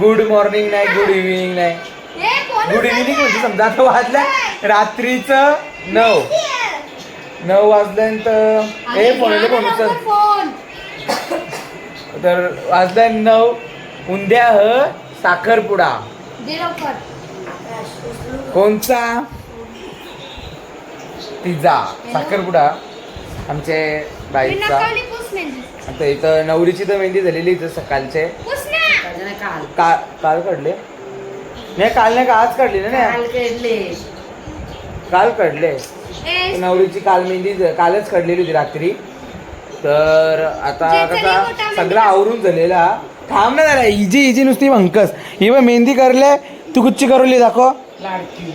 Good morning नाही good evening नाही. Good evening म्हणजे समजा आता वाजल्या रात्रीचं नऊ. नऊ वाजल्यानंतर हे फोन फोन. तर वाजल्या नऊ. उंद्या ह साखरपुडा. कोणचा? तिचा. साखरपुडा. आमचे बाईचा. आता इथं नवरीची तर मेहंदी झालेली इथं सकाळचे. ना का काल. काढले? नाही काल नाही का आज काढली ना नाही? काल काढले. नवरीची काल मेहंदी कालच काढलेली होती रात्री. तर आता कसा सगळा आवरून झालेला. थांब ना जरा इजी इजी नुसती भंकस ही बघ मेहंदी करले तू कुच्ची करवली दाखव. लाडकी.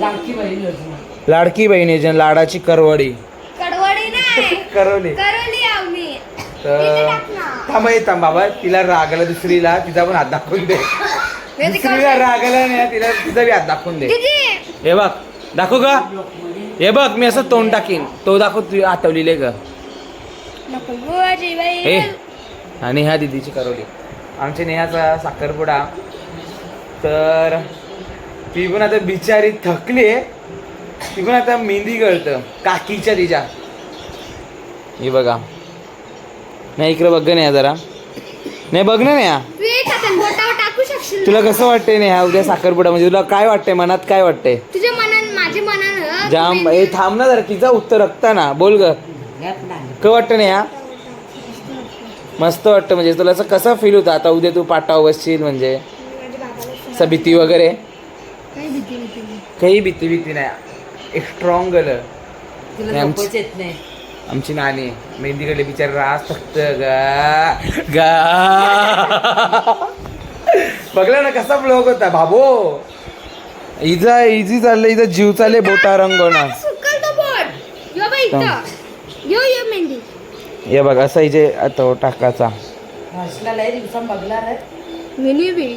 लाडकी बहीण योजना. लाडकी बहिणी जन लाडाची करवडी. कडवडी नाही. करवली. तर. थांब हे थांब बाबा. तिला रागला दुसरीला तिचा पण हात दाखवून दे. हे दुसरीला रागला नाही तिला तिचा बी हात दाखवून दे. हे बघ. दाखवू का हे बघ मी असं तोंड टाकीन. तो दाखव तू आठवलेले ग. आणि ह्या दिदीची करवली. आमच्या नेहाचा साखरपुडा. तर ती पण आता बिचारी थकली ती पण आता मेहंदी गळतं. काकीच्या तिच्या. ही बघा. नाही इकडे बघ नाही जरा. नाही बघ ना टाकू शकशील तुला कसं वाटतंय नेहा उद्या साखरपुडा? म्हणजे तुला काय वाटतंय मनात काय वाटतंय? तुझ्या मनान माझ्या मनानं जाम ए थांब ना जरा तिचा उत्तर रक्ता ना. बोल ग. काय वाटतं नेहा? मस्त वाटतं म्हणजे तुला असं कसं फील होतं? आता उद्या तू पाटावर बसशील म्हणजे? असं भीती वगैरे? काही भीती भीती नाही. काही भीती भीती नाही. एक स्ट्रॉंग गल आमची- नानी मेहंदीकडे बिचार रास फक्त गा गा. बघला ना कसा ब्लॉग होता बाबो. इजा इझी चाललंय इथं जीव चालले बोटा रंगवणार सुकल तो बोट. यो हे बघ असा टाकाचा. बघणार रे. मिनी बी.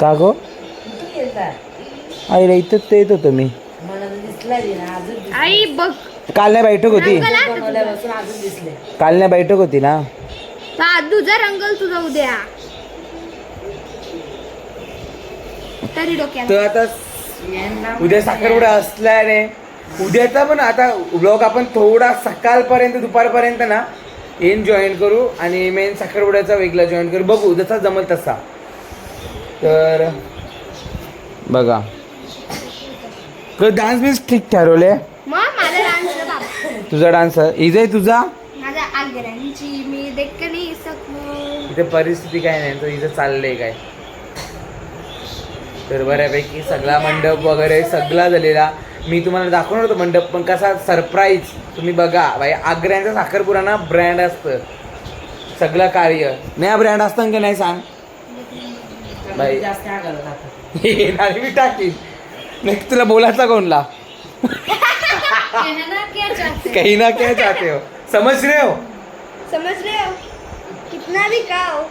का गो? कुठं गेलता? आईला इथं ते येत होतं मी. रे. आई बघ. काल नाही बैठक होती. बनवल्यापासून अजून दिसले काल नाही बैठक होती ना. तुझा रंगल तुझा उद्या. तरी डोक्यात तर आता उद्या साखरपुडा असल्याने उद्याचा पण आता ब्लॉग आपण थोडा सकाळपर्यंत दुपारपर्यंत ना एन जॉईन करू आणि मेन साखरपुड्याचा वेगळा जॉईन करू. बघू जसा जमल तसा. तर बघा. डान्स बिन्स ठीक ठरवले मग माझा डान्स बाबा तुझा डान्स इजे तुझा? माझा मी सकू इथे परिस्थिती काय नाही तर इथं चाललंय काय? तर बऱ्यापैकी सगळा मंडप वगैरे सगळा झालेला. मी तुम्हाला दाखवणार होतो मंडप पण कसा सरप्राईज तुम्ही बघा. भाई आग्र्यांचा साखरपुरा ना ब्रँड असतं. सगळं कार्य. नाही ब्रँड असतं का नाही सांग? नाही मी टाकीन. नाही तुला बोलायचा कोणला? काही ना काय चाहते हो? समज रे हो? समझ रहे हो? कितना भी खाओ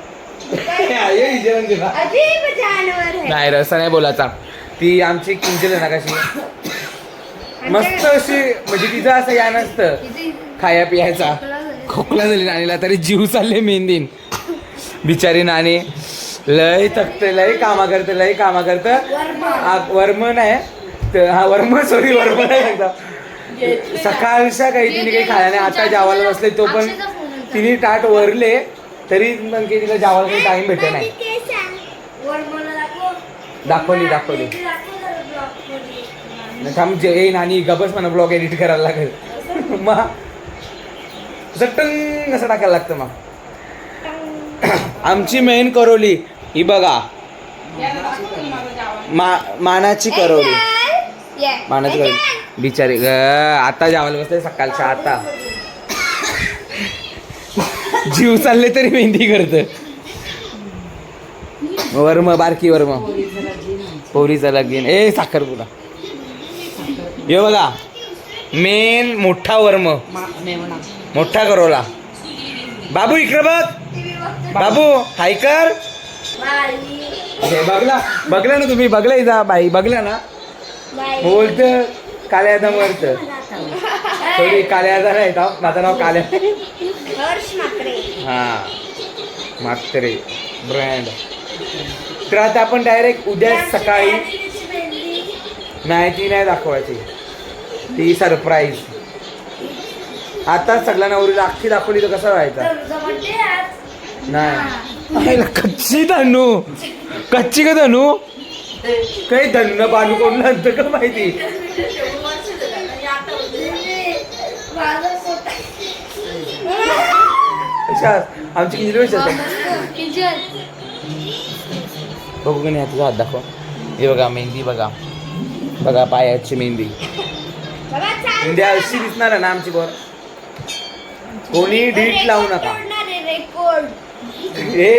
ये. अजीब जानवर है। नाही रसा नाही बोलायचा. ती आमची किंजल आहे ना कशी? मस्त अशी म्हणजे तिचं असं या नसतं. खाया पियाचा खोकला झाली नाणीला तरी जीव चालले मेहंदीन बिचारी नाणी लय थकते लय कामा करते लय कामा करत. वर्म नाही. तर हा वर्म सॉरी वर्म नाही एकदा सकाळच्या काही तिने काही खायला नाही. आता जेवायला बसले तो पण. तिने ताट वरले तरी पण काही तिला जेवायला काही टाइम भेटत नाही. दाखवली दाखवली. थांब जे ए नानी गबस म्हणा ब्लॉग एडिट करायला लागेल. मग असं टाकायला लागतं मग. आमची मेन करवली ही बघा. मा मानाची करवली. करवली बिचारी ग. आता जेवायला बसले सकाळच्या आता. जीव चालले तरी मेहंदी करत वर्म बारकी वर्म. पोरीचा लगीन ए साखरपुडा हे बघा. मेन मोठा वर्म. मोठा करवला बाबू इकडे बघ. बाबू हाय कर. हे बघला. बघला ना तुम्ही. बघला इथं बाई. बघला ना. बोलत काल्या वरत थोडी काल्या नाही माझं नाव काल्या. हर्ष मात्रे हा. मात्रे ब्रँड. तर आता आपण डायरेक्ट उद्या सकाळी नाही ती नाही दाखवायची. ती सरप्राईज आता सगळ्या नवरीला अख्खी दाखवली तर कसं व्हायचं? नाही. कच्ची धनू. कच्ची का धनू? काही धनु बानू कोण नंतर का माहिती? आमची किती वेळ बघू का नाही तुझा हात दाखव. हे बघा मेहंदी बघा. बघा पायाची मेहंदी. मेहंदी अशी दिसणार आहे ना आमची बर कोणी डीट लावू नका. रेकॉर्ड ए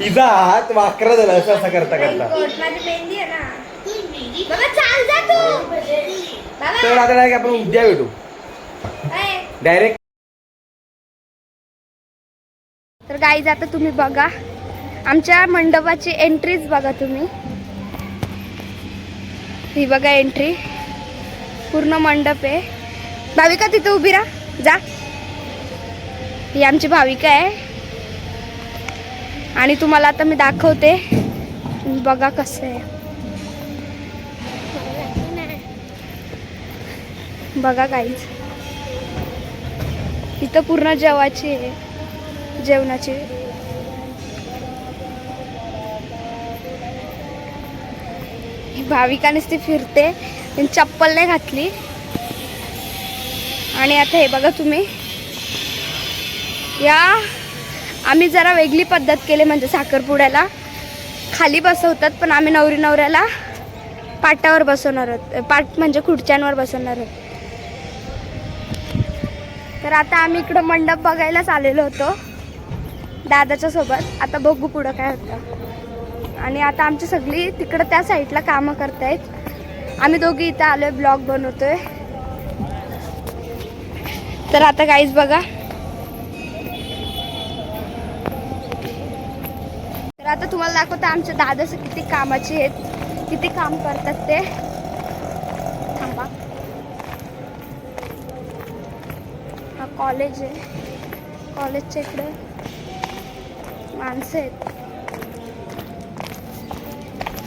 हिचा हात वाकरा झाला असं असं करता करता. माझी मेहंदी आहे ना. बाबा चाल जा तू. तर आता डायरेक्ट आपण उद्या भेटू. ए, डायरेक्ट तर गाईज आता तुम्ही बघा. आमच्या मंडपाची एंट्रीच बघा तुम्ही. ही बघा एंट्री पूर्ण मंडप आहे. भाविका तिथे उभी राहा. जा. ही आमची भाविका आहे. आणि तुम्हाला आता मी दाखवते. बघा कसं आहे. बघा काहीच इथं पूर्ण जेवाची आहे. जेवणाची. भाविकानेच ती फिरते. चप्पल नाही घातली. आणि आता हे बघा तुम्ही. या. आम्ही जरा वेगळी पद्धत केली म्हणजे साखरपुड्याला. खाली बसवतात पण आम्ही नवरी नवऱ्याला पाटावर बसवणार आहोत. पाट म्हणजे खुर्च्यांवर बसवणार आहोत. तर आता आम्ही इकडं मंडप बघायलाच आलेलो होतो दादाच्या सोबत. आता बघू पुढं काय होतं. आणि आता आमची सगळी तिकडं त्या साईडला कामं करतायत. आम्ही दोघी इथं आलोय ब्लॉग बनवतोय. तर आता काहीच बघा. आता तुम्हाला दाखवतं आमच्या दादाचं किती कामाचे आहेत. किती काम करतात ते. थांबा. हा कॉलेज आहे. कॉलेजच्या इकडे माणसं आहेत.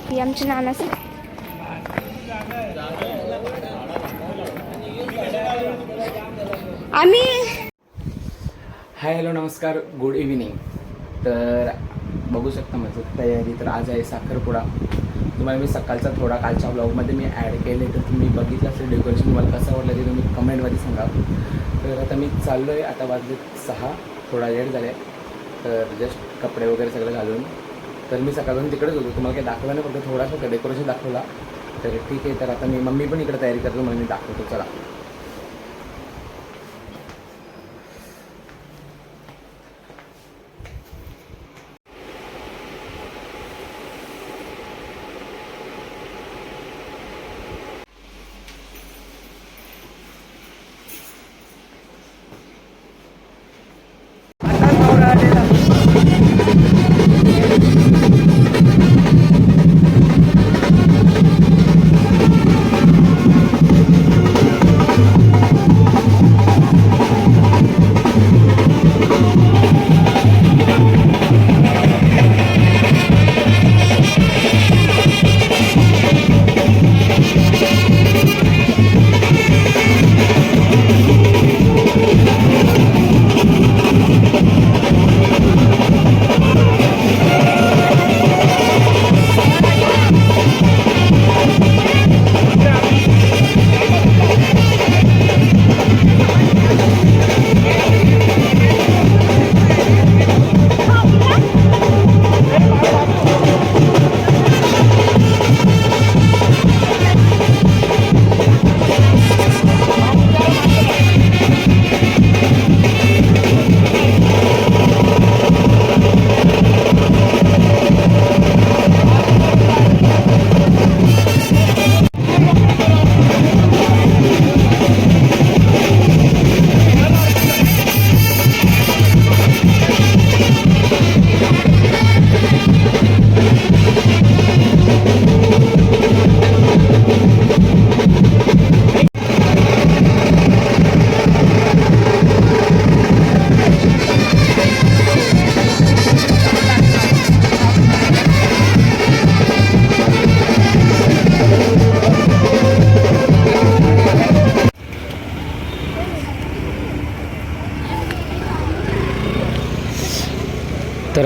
ही आमची नानाच आम्ही हाय हॅलो नमस्कार. Good evening. तर बघू शकता माझं तयारी. तर आज आहे साखरपुडा. तुम्हाला मी सकाळचा थोडा कालच्या ब्लॉगमध्ये मी ॲड केले तर तुम्ही बघितलं असेल डेकोरेशन तुम्हाला कसं वाटलं ते तुम्ही कमेंटमध्ये सांगा. तर आता मी चाललो आहे आता वाजले सहा थोडा लेट झाला. आहे तर जस्ट कपडे वगैरे सगळं घालून. तर मी सकाळून तिकडेच होतो. तुम्हाला काही दाखवलं नाही फक्त थोडासा डेकोरेशन दाखवला. तर ठीक आहे तर आता मी मम्मी पण इकडे तयारी करतो म्हणून मी दाखवतो. चला.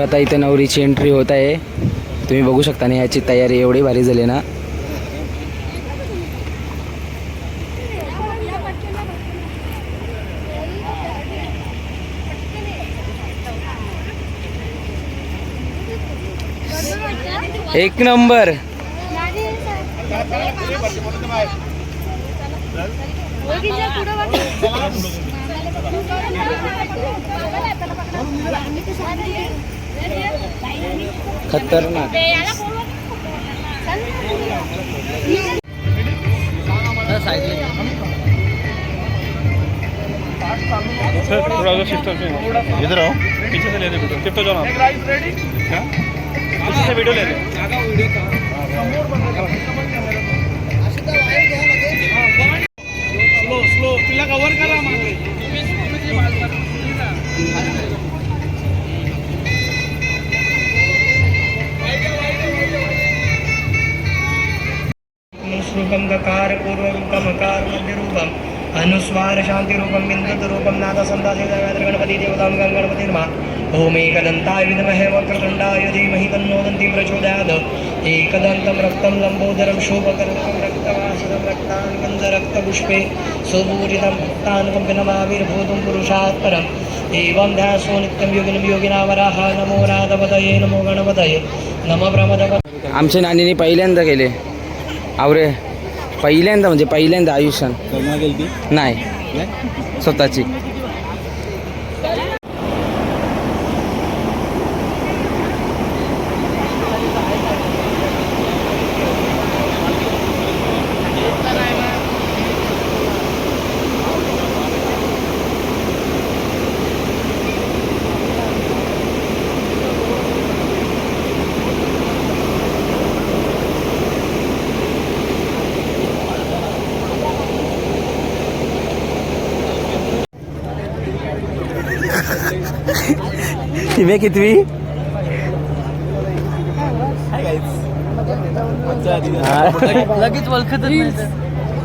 आता इथं नवरीची एंट्री होत आहे. तुम्ही बघू शकता ना ह्याची तयारी एवढी भारी झाली ना. एक नंबर. खतरनाक. सर थोड़ा उधर शिफ्ट इधर आओ। पीछे से ले ले वीडियो शिफ्ट हो जाओ ना क्या? पीछे से वीडियो ले ले स्लो स्लो तिला कव्हर करा श्लोकं गकार पूर्वरूपं मकार मध्यरूपम् अनुस्वार शान्तिरूपं बिन्दुरूपं नादसन्दासे गणपति देवतां गणपति नमः ॐ एकदन्ताय विद्महे वक्रतुण्डाय धीमहि तन्नो दन्ति प्रचोदयात् एकदन्तं रक्तं लम्बोदरं शोभकर्णकं रक्तवासनं रक्तान् गन्धरक्तपुष्पे सुपूजितं भक्तान् नमाविर्भूतं पुरुषात् परम् एवं ध्यासो नित्यं योगिनं योगिना वराह नमो राधपतये नमो गणपतये नमः प्रमदपतये आमच्या नानीने पहिल्यांदा केले आवरे पहिल्यांदा म्हणजे पहिल्यांदा आयुष्यात. नाही? स्वतःची. हिमे कितवी? लगेच ओळखत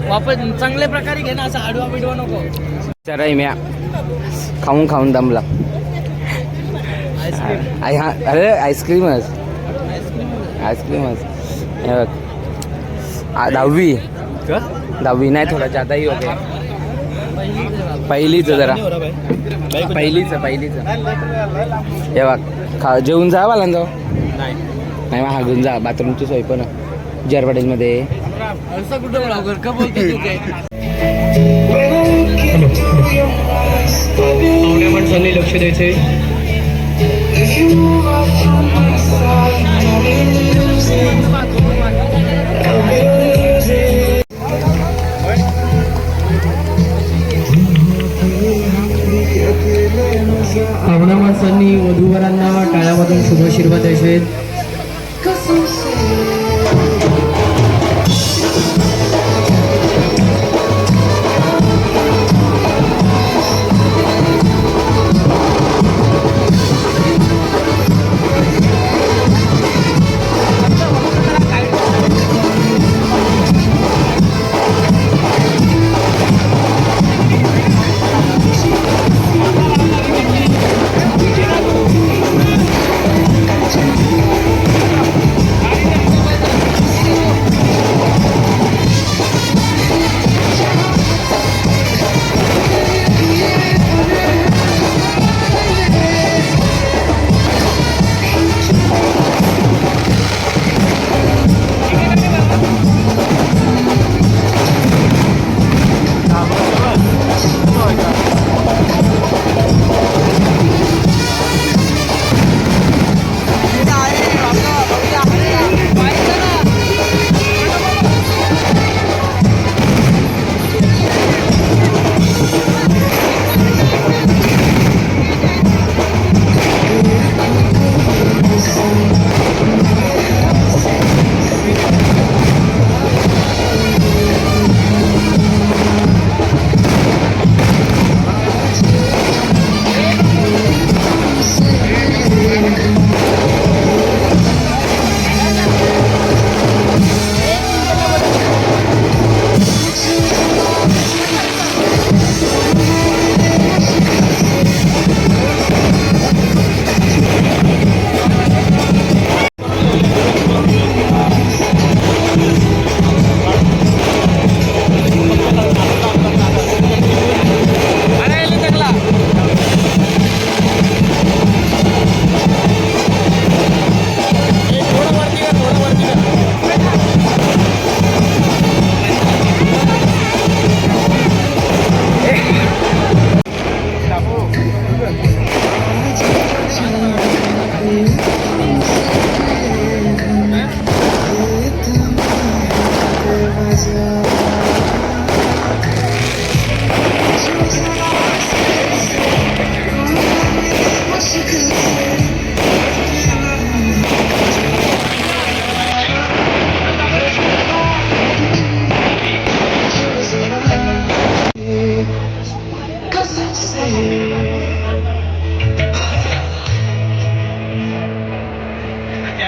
वापस चांगल्या प्रकारे घे ना असं आडवा बिडवा नको. जरा हिम्या खाऊन खाऊन दमला. आय हा. अरे आईस्क्रीमच. आईस्क्रीमच. हे बघ. दहावी. दहावी नाही थोडा जादाही होते. पहिलीच जरा. पहिलीच पहिलीच. हे बघ खा जेवून जा बाला जाऊ नाही मग हागून जा. बाथरूमची सोय पण. पाहुण्या माणसांनी लक्ष द्यायचे शास्त्रांनी वधूवरांना टाळ्यामधून शुभाशीर्वाद द्यायचे आहेत.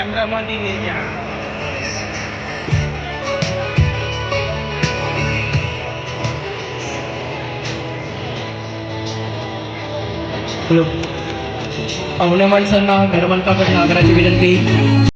કેમેરામાં નહીં ગયા હેલો અમને મન સરના ઘર મલકા પર નાગરાજી વિનંતી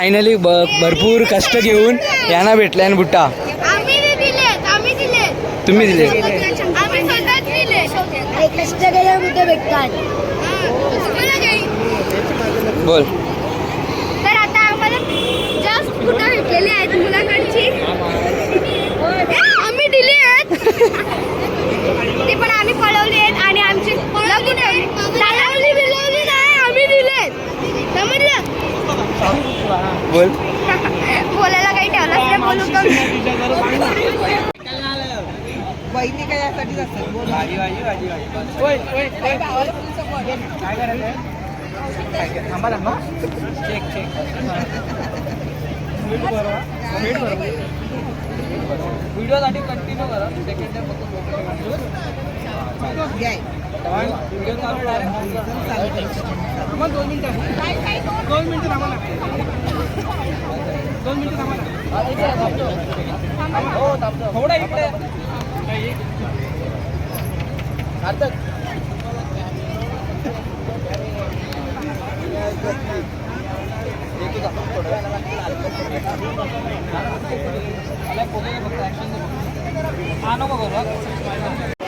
फायनली ब भरपूर कष्ट घेऊन यांना भेटलाय आणि बुट्टा. तुम्ही दिले. बोल तर आता आम्हाला जास्त कुठं भेटलेली आहेत मुलाकडची आम्ही दिली आहेत ती पण आम्ही पळवली आहेत आणि आमची लावली बिलवली नाही आम्ही दिलेत समजलं बोल. बोलायला काही ठेवलं नाही बोलू का व्हिडिओसाठी कंटिन्यू करा. सेकंड टाइम फक्त व्हिडिओ चालू डायरेक्ट दोन मिनिटं दोन मिनिटं थांबा ना. दोन मिनिटं थांबा ना हो थांबतो थोडा इकडे आता हा नको करू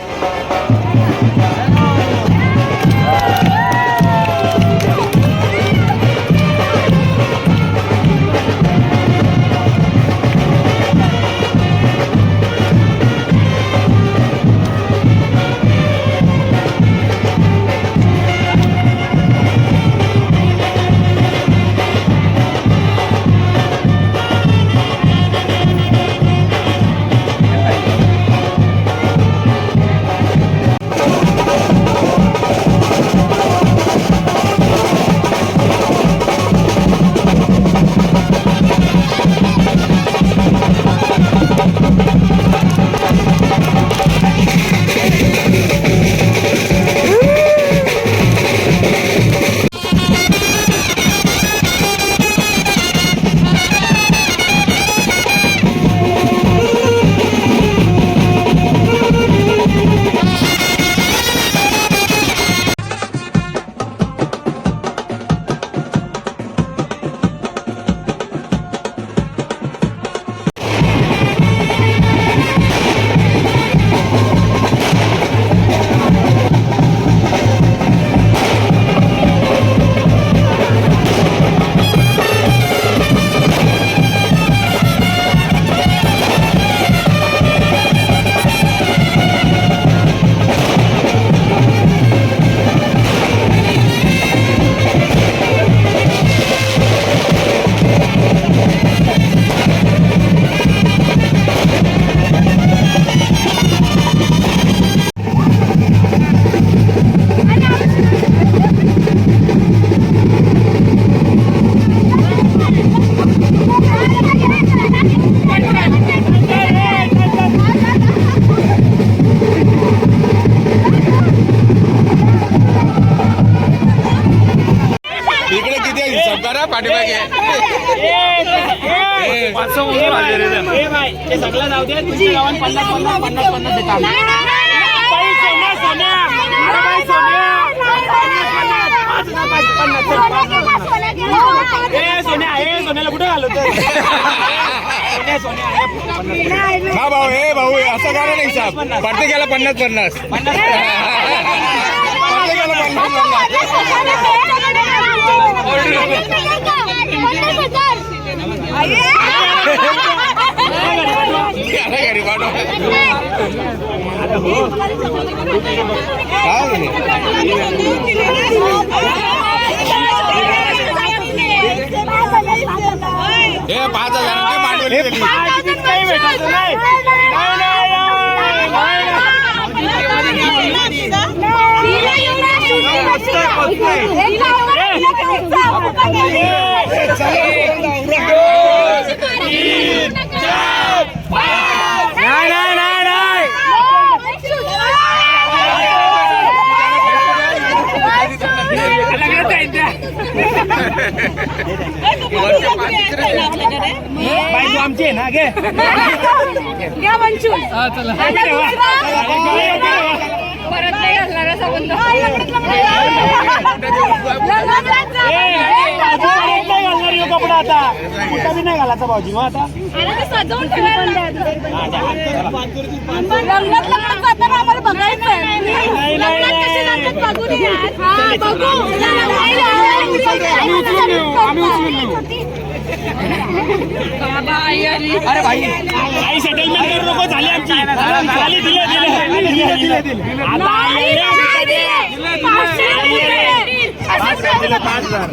सगळं जाऊ दे तुमच्या गावात पन्नास पन्नास पन्नास पन्नास देतात सोन्या हे सोन्याला कुठे घालवतो हा भाऊ हे भाऊ हे असं करा ना हिसाब प्रत्येकाला पन्नास पन्नास प्रत्येकाला पन्नास पन्नास हे पाच हजारांची मांडवली दिली. नाही. नाही नाही आमची आहे ना घे घ्या मंचूर चला परत नाही घालणार असं म्हणतो. कपडा आता कुठं बी नाही घालायचा भाऊजी मग आता आणि ते सजवून ठेवायला लग्नात लग्नात जाताना आम्हाला बघायचं आहे. लग्नात जातात. हा, बघू. आम्ही उचलून घेऊ आम्ही उचलून घेऊ अरे भाई दिले आता नाही, नाही दिले. दिले. पाच हजार